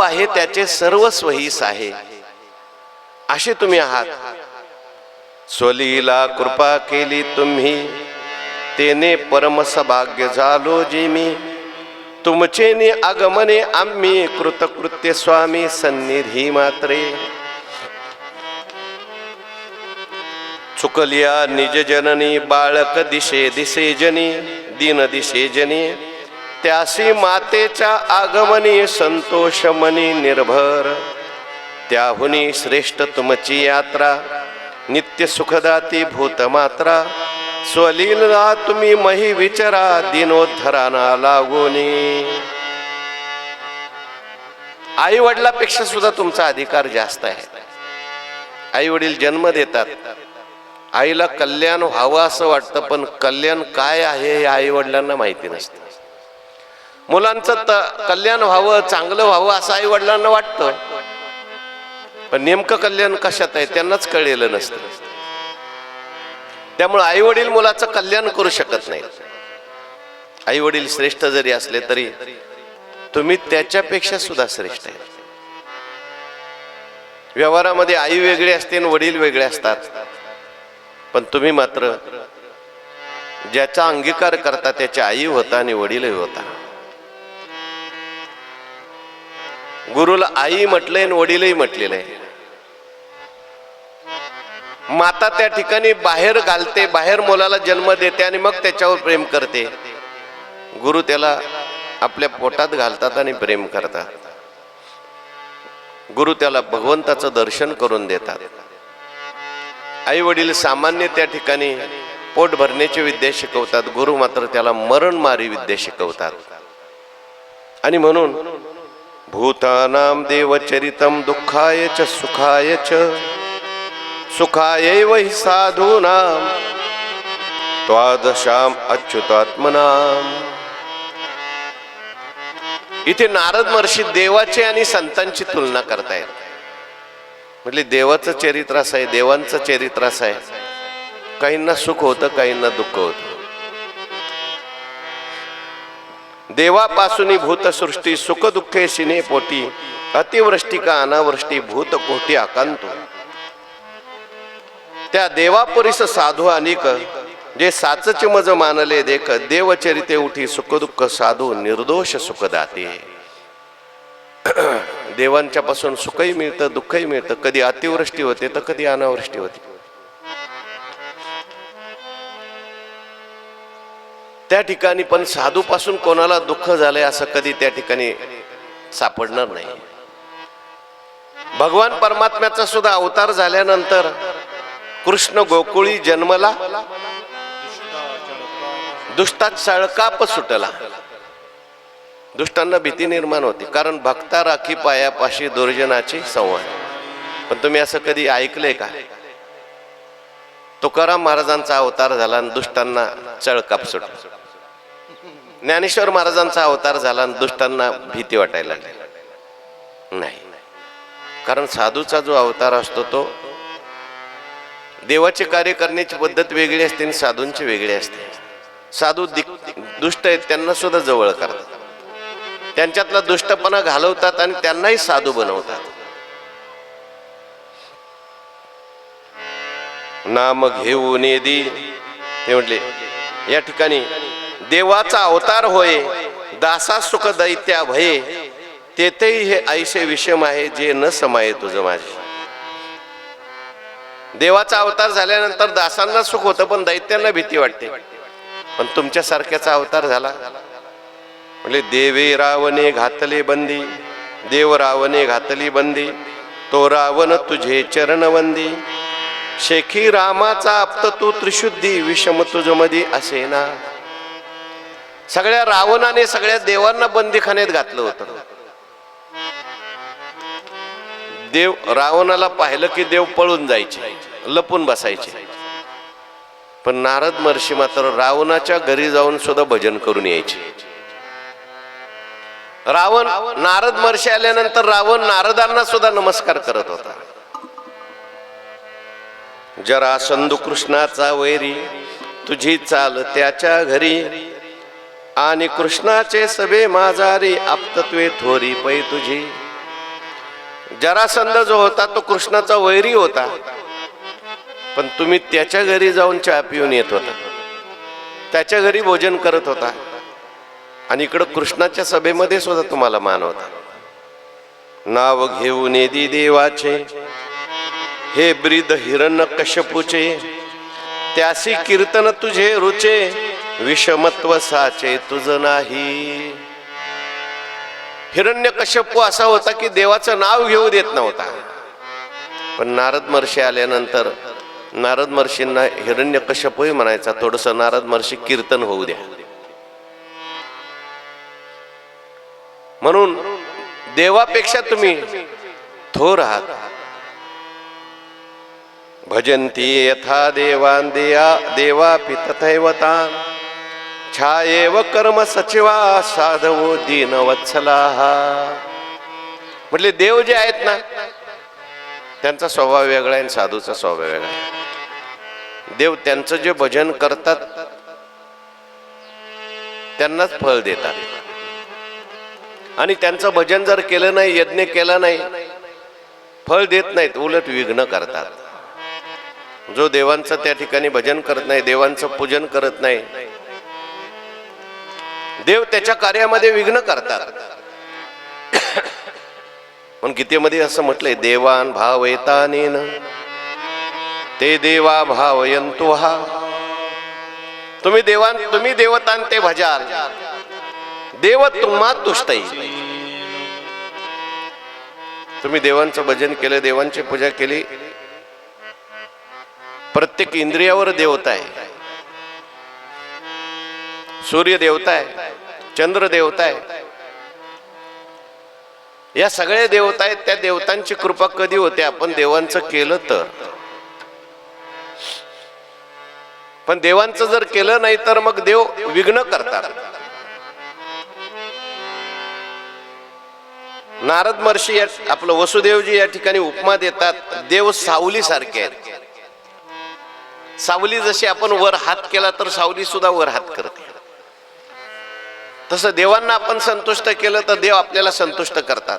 आहे त्याचे सर्व स्वहीस आहे. असे तुम्ही आहात. स्वलीला कृपा केली तुम्ही. तेने परमसभाग्य झालो जी मी. तुमचे नि आगमने आम्ही कृतकृत्य स्वामी सन्निधी मात्रे. चुकलिया निज जननी बाळक दिशे दिसे जनी दिन दिशे जनी. त्यासी मातेच्या आगमनी संतोष मनी निर्भर. त्याहुनी श्रेष्ठ तुमची यात्रा नित्य सुखदाती भूतमात्रा. स्वलीला तुम्ही मही विचारा दिनोद्धराना लागोनी. आई वडिलापेक्षा सुद्धा तुमचा अधिकार जास्त आहे. आई वडील जन्म देतात. आईला कल्याण व्हावं असं वाटतं पण कल्याण काय आहे हे आई वडिलांना माहिती नसतं. मुलांचं त कल्याण व्हावं चांगलं व्हावं असं आई वडिलांना वाटतं. पण नेमकं कल्याण कशात आहे त्यांनाच कळलेलं नसतं. त्यामुळे आई वडील मुलाचं कल्याण करू शकत नाही आई वडील श्रेष्ठ जरी असले तरी तुम्ही त्याच्यापेक्षा सुद्धा श्रेष्ठ आहे व्यवहारामध्ये आई वेगळी असते आणि वडील वेगळे असतात. पण तुम्ही मात्र ज्याचा अंगीकार करता त्याच्या आई होता आणि वडीलही होता. गुरुला आई म्हटलंय आणि वडीलही म्हटलेलं आहे. माता त्या ठिकाणी बाहेर घालते बाहेर मुलाला जन्म देते आणि मग त्याच्यावर प्रेम करते. गुरु त्याला आपल्या पोटात घालतात आणि प्रेम करतात. गुरु त्याला भगवंताचं दर्शन करून देतात. आई वडील सामान्य त्या ठिकाणी पोट भरण्याची विद्या शिकवतात. गुरु मात्र त्याला मरणमारी विद्या शिकवतात. आणि म्हणून भूतानां देवचरितं दुःखाय च सुखाय च। सुखायैव हि साधूनां त्वादशाम अच्युतात्मनाम इथे नारद महर्षी देवाचे आणि संतांची तुलना करतायत म्हणजे देवाचं चरित्र असं आहे देवांचं चरित्र असं आहे. काहींना सुख होतं काहींना दुःख होतं. देवापासून भूतसृष्टी सुख दुःखे शिने पोटी अतिवृष्टी का अनावृष्टी भूत कोटी आकांतो. त्या देवापुरीस साधू अनेक जे साचच मज मानले देख देवचरिते उठी सुख दुःख साधू निर्दोष सुख दाते. देवांच्या पासून सुखही मिळतं दुःखही मिळतं कधी अतिवृष्टी होते तर कधी अनावृष्टी होते. त्या ठिकाणी पण साधूपासून कोणाला दुःख झालंय असं कधी त्या ठिकाणी सापडणार नाही. भगवान परमात्म्याचा सुद्धा अवतार झाल्यानंतर कृष्ण गोकुळी जन्मला दुष्टात सळकाप सुटला. दुष्टांना भीती निर्माण होती कारण भक्ता राखी पायापाशी दुर्जनाची संवाद. पण तुम्ही असं कधी ऐकलंय का? तुकाराम महाराजांचा अवतार झाला आणि दुष्टांना चळकाप सुटला. ज्ञानेश्वर महाराजांचा अवतार झाला आणि दुष्टांना भीती वाटायला लागली. नाही. कारण साधूचा जो अवतार असतो तो देवाचे कार्य करण्याची पद्धत वेगळी असते आणि साधूंची वेगळी असते. साधू दुष्ट आहेत त्यांना सुद्धा जवळ करतात. त्यांच्यातला दुष्टपणा घालवतात आणि त्यांनाही साधू बनवतात. नाम घेऊन येदी. ते म्हटले या ठिकाणी देवाचा अवतार होय दासा सुख दैत्या भये तेथेही हे ऐसे विषम आहे जे न समाये तुझं माझे. देवाचा अवतार झाल्यानंतर दासांना सुख होतं पण दैत्यांना भीती वाटते. पण तुमच्यासारख्याचा अवतार झाला. म्हणजे देवे रावणे घातले बंदी देव रावणे घातली बंदी तो रावण तुझे चरणवंदी शेखी रामाचा आप्त तू त्रिशुद्धी विषम तुझमधी असे ना. सगळ्या रावणाने सगळ्या देवांना बंदीखान्यात घातलं होतं. देव रावणाला पाहिलं की देव पळून जायचे लपून बसायचे. पण नारद महर्षी मात्र रावणाच्या घरी जाऊन सुद्धा भजन करून यायचे. रावण नारद महर्षी आल्यानंतर रावण नारदांना सुद्धा नमस्कार करत होता. जरा संधू कृष्णाचा वैरी तुझी चाल त्याच्या घरी. आणि कृष्णाचे सभे माझारी आपतत्वे थोरी पै तुझी. जरासंध जो होता तो कृष्णाचा वैरी होता. पण तुम्ही त्याच्या घरी जाऊन चहा पिऊन येत होता. त्याच्या घरी भोजन करत होता. आणि इकडं कृष्णाच्या सभेमध्ये सुद्धा तुम्हाला मान होता. नाव घेऊन येदी देवाचे. हे ब्रीद हिरण कशपूचे. त्यासी कीर्तन तुझे रुचे. विषमत्व साचे तुझ नाही. हिरण्य कश्यपू असा होता की देवाचं नाव घेऊ देत नव्हता. पण नारद महर्षी आल्यानंतर नारद महर्षींना हिरण्य कश्यपूही म्हणायचा थोडस नारद महर्षी कीर्तन होऊ द्या. म्हणून देवापेक्षा तुम्ही थोर आहात. भजंती यथा देवान देया देवापि तथैवतान छायेव कर्म सचिवा साधवो दीन वत्सला. म्हटले देव जे आहेत ना त्यांचा स्वभाव वेगळा आहे आणि साधूचा स्वभाव वेगळा आहे. देव त्यांचं जे भजन करतात त्यांनाच फळ देतात. आणि त्यांचं भजन जर केलं नाही यज्ञ केला नाही फळ देत नाहीत उलट विघ्न करतात. जो देवांचं त्या ठिकाणी भजन करत नाही देवांचं पूजन करत नाही देव त्याच्या कार्यामध्ये विघ्न करतात. पण गीतेमध्ये असं म्हटलंय देवान भावयतानेन ते देवा भावयंतो हा. तुम्ही देवान तुम्ही देवतान ते भजाल. देव तुम्हा तुष्ट तुम्ही देवांचं भजन केलं देवांची पूजा केली प्रत्येक इंद्रियावर देवता आहे. सूर्य देवता आहे चंद्र देवता आहे. या सगळ्या देवता आहेत त्या देवतांची कृपा कधी होते? आपण देवांचं केलं तर. पण देवांचं जर केलं नाही तर मग देव विघ्न करतात. नारद महर्षी या आपलं वसुदेवजी या ठिकाणी उपमा देतात देव सावली सारखे आहेत. सावली जशी आपण वर हात केला तर सावली सुद्धा वर हात करते तसं देवांना आपण संतुष्ट केलं तर देव आपल्याला संतुष्ट करतात.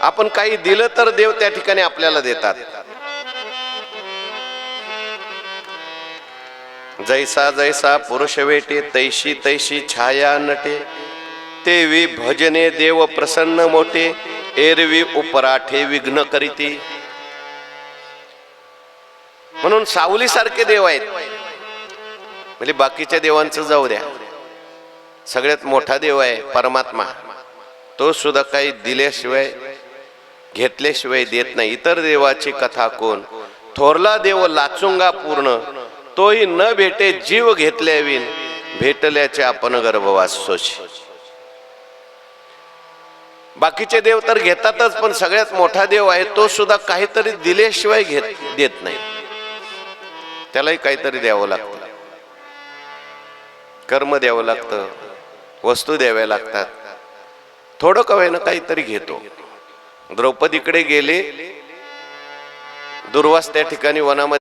आपण काही दिलं तर देव त्या ठिकाणी आपल्याला देतात. जैसा जैसा पुरुष वेटे तैशी तैशी छाया नटे. तेवी भजने देव प्रसन्न मोठे एरवी उपराठे विघ्न करीती. म्हणून सावली सारखे देव आहेत. म्हणजे बाकीच्या देवांचं जाऊ द्या. सगळ्यात मोठा देव आहे परमात्मा. तो सुद्धा काही दिल्याशिवाय घेतल्याशिवाय देत नाही. इतर देवाची कथा कोण? थोरला देव लाचुंगा पूर्ण. तोही न भेटे जीव घेतल्याविन भेटल्याचे आपण गर्भवास सोशी बाकीचे देव तर घेतातच पण सगळ्यात मोठा देव आहे तो सुद्धा काहीतरी दिल्याशिवाय घेत देत नाही. त्यालाही काहीतरी द्यावं लागतं. कर्म द्यावं लागतं वस्तू द्याव्या लागतात. थोडं कवायनं काहीतरी घेतो. द्रौपदीकडे गेले दुर्वास त्या ठिकाणी वनामध्ये